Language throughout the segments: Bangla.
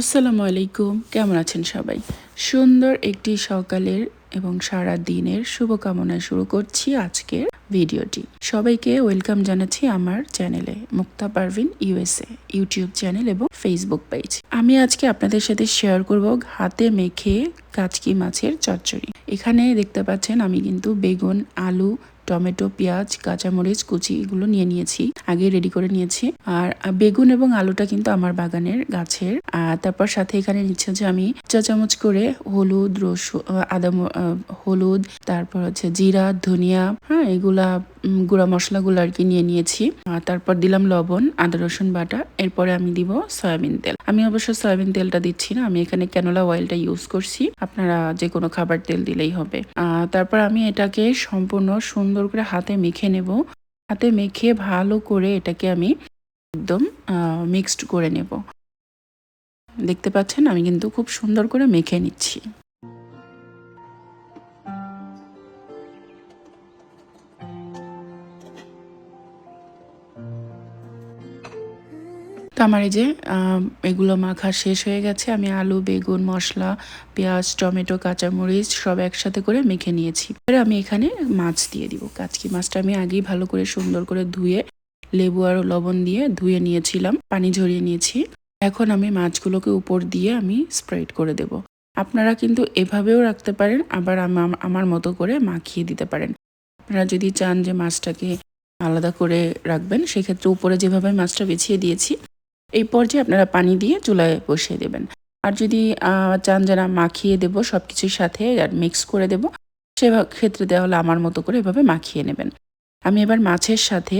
আসসালামু আলাইকুম। কেমন আছেন সবাই? সুন্দর একটি সকালের এবং সারা দিনের শুভকামনায় শুরু করছি আজকের ভিডিওটি। সবাইকে ওয়েলকাম জানাচ্ছি আমার চ্যানেলে, Mukta Parvin USA YouTube channel এবং ফেসবুক পেজ। আমি আজকে আপনাদের সাথে শেয়ার করব হাতে মেখে কাচকি মাছের চচ্চড়ি। এখানে দেখতে পাচ্ছেন আমি কিন্তু বেগুন, আলু টমেটো, পেঁয়াজ, কাঁচামরিচ, কুচি এগুলো নিয়ে নিয়েছি। আগে রেডি করে নিয়েছি। আর বেগুন এবং আলুটা কিন্তু আমার বাগানের গাছের। আর তারপর সাথে এখানে নিচ্ছে যে আমি চা চামচ করে হলুদ রসুন আদা হলুদ, তারপর হচ্ছে জিরা, ধনিয়া হ্যাঁ এগুলা গুঁড়া মশলাগুলো আর কি নিয়ে নিয়েছি। তারপর দিলাম লবণ, আদা, রসুন বাটা। এরপরে আমি দিব সয়াবিন তেল। আমি অবশ্য সয়াবিন তেলটা দিচ্ছি না, আমি এখানে ক্যানোলা অয়েলটা ইউজ করছি। আপনারা যে কোনো খাবার তেল দিলেই হবে। তারপর আমি এটাকে সম্পূর্ণ সুন্দর করে হাতে মেখে নেব। হাতে মেখে ভালো করে এটাকে আমি একদম মিক্সড করে নেব। দেখতে পাচ্ছেন, আমি কিন্তু খুব সুন্দর করে মেখে নিচ্ছি। তো আমার এই যে এগুলো মাখা শেষ হয়ে গেছে। আমি আলু, বেগুন, মশলা, পেঁয়াজ, টমেটো, কাঁচামরিচ সব একসাথে করে মেখে নিয়েছি। এবার আমি এখানে মাছ দিয়ে দিব। কাচকি মাছটা আমি আগেই ভালো করে সুন্দর করে ধুয়ে, লেবু আর লবণ দিয়ে ধুয়ে নিয়েছিলাম, পানি ঝরিয়ে নিয়েছি। এখন আমি মাছগুলোকে উপর দিয়ে আমি স্প্রেড করে দেব। আপনারা কিন্তু এভাবেও রাখতে পারেন, আবার আমা- আমার মতো করে মাখিয়ে দিতে পারেন। আপনারা যদি চান যে মাছটাকে আলাদা করে রাখবেন, সেক্ষেত্রে উপরে যেভাবে মাছটা বিছিয়ে দিয়েছি এই পর্যায়ে আপনারা পানি দিয়ে চুলায় বসিয়ে দেবেন। আর যদি চান যে না মাখিয়ে দেবো সব কিছুর সাথে আর মিক্স করে দেবো, সে ক্ষেত্রে দেওয়া হলে আমার মতো করে এভাবে মাখিয়ে নেবেন। আমি এবার মাছের সাথে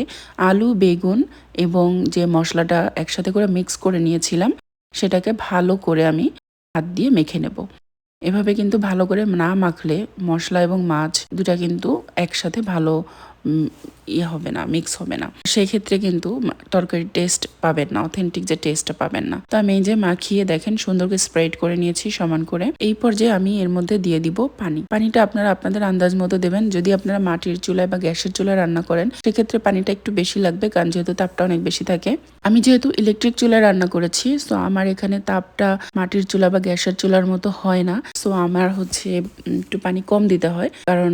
আলু, বেগুন এবং যে মশলাটা একসাথে করে মিক্স করে নিয়েছিলাম, সেটাকে ভালো করে আমি হাত দিয়ে মেখে নেব। এভাবে কিন্তু ভালো করে না মাখলে মশলা এবং মাছ দুটা কিন্তু একসাথে ভালো ইয়ে হবে না মিক্স হবে না। সেই ক্ষেত্রে কিন্তু তরকারির টেস্ট পাবেন না অথেন্টিক যে টেস্টটা পাবেন না। তো আমি এই যে মাখিয়ে দেখেন, সুন্দর করে স্প্রেড করে নিয়েছি সমান করে। এই পর্যায়ে আমি এর মধ্যে দিয়ে দিব পানি। পানিটা আপনারা আপনাদের আন্দাজ মতো দেবেন। যদি আপনারা মাটির চুলায় বা গ্যাসের চুলায় রান্না করেন, সেক্ষেত্রে পানিটা একটু বেশি লাগবে, কারণ যেহেতু তাপটা অনেক বেশি থাকে। আমি যেহেতু ইলেকট্রিক চুলায় রান্না করেছি সো আমার এখানে তাপটা মাটির চুলা বা গ্যাসের চুলার মতো হয় না। সো আমার হচ্ছে একটু পানি কম দিতে হয়। কারণ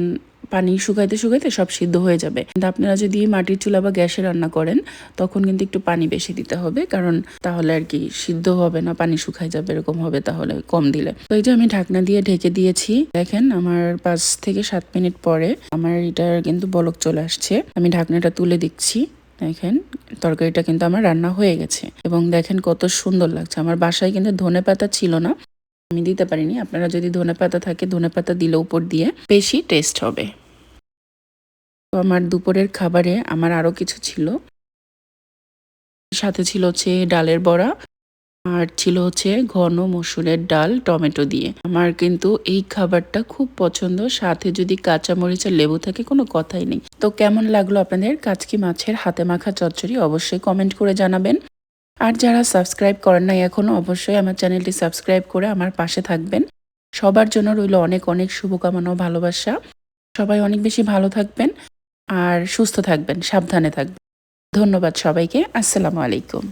পানি শুকাইতে শুকাইতে সব সিদ্ধ হয়ে যাবে। কিন্তু আপনারা যদি মাটির চুলা বা গ্যাসে রান্না করেন, তখন কিন্তু একটু পানি বেশি দিতে হবে, কারণ তাহলে আর কি সিদ্ধ হবে না, পানি শুকাই যাবে, এরকম হবে তাহলে কম দিলে। তো এই যে আমি ঢাকনা দিয়ে ঢেকে দিয়েছি, দেখেন আমার পাঁচ থেকে সাত মিনিট পরে আমার এটার কিন্তু বলক চলে আসছে। আমি ঢাকনাটা তুলে দিচ্ছি, দেখেন তরকারিটা কিন্তু আমার রান্না হয়ে গেছে। এবং দেখেন কত সুন্দর লাগছে, আমার বাসায় কিন্তু ধনে পাতা ছিল না। আমি দিতে পারিনি, আপনারা যদি ধনে পাতা থাকে, ধনে পাতা দিলে উপর দিয়ে বেশি টেস্ট হবে। তো আমার দুপুরের খাবারে আমার আরও কিছু ছিল। সাথে ছিল হচ্ছে ডালের বড়া আর ছিল হচ্ছে ঘন মসুরের ডাল, টমেটো দিয়ে। আমার কিন্তু এই খাবারটা খুব পছন্দ। সাথে যদি কাঁচা মরিচের লেবু থাকে, কোনো কথাই নেই। তো কেমন লাগল আপনাদের কাচকি মাছের হাতে মাখা চচ্চড়ি? অবশ্যই কমেন্ট করে জানাবেন। আর যারা সাবস্ক্রাইব করেন নাই এখনও, অবশ্যই আমার চ্যানেলটি সাবস্ক্রাইব করে আমার পাশে থাকবেন। সবার জন্য রইল অনেক অনেক শুভকামনা ভালোবাসা। সবাই অনেক বেশি ভালো থাকবেন। আর সুস্থ থাকবেন সাবধানে থাকবেন। ধন্যবাদ সবাইকে আসসালামু আলাইকুম।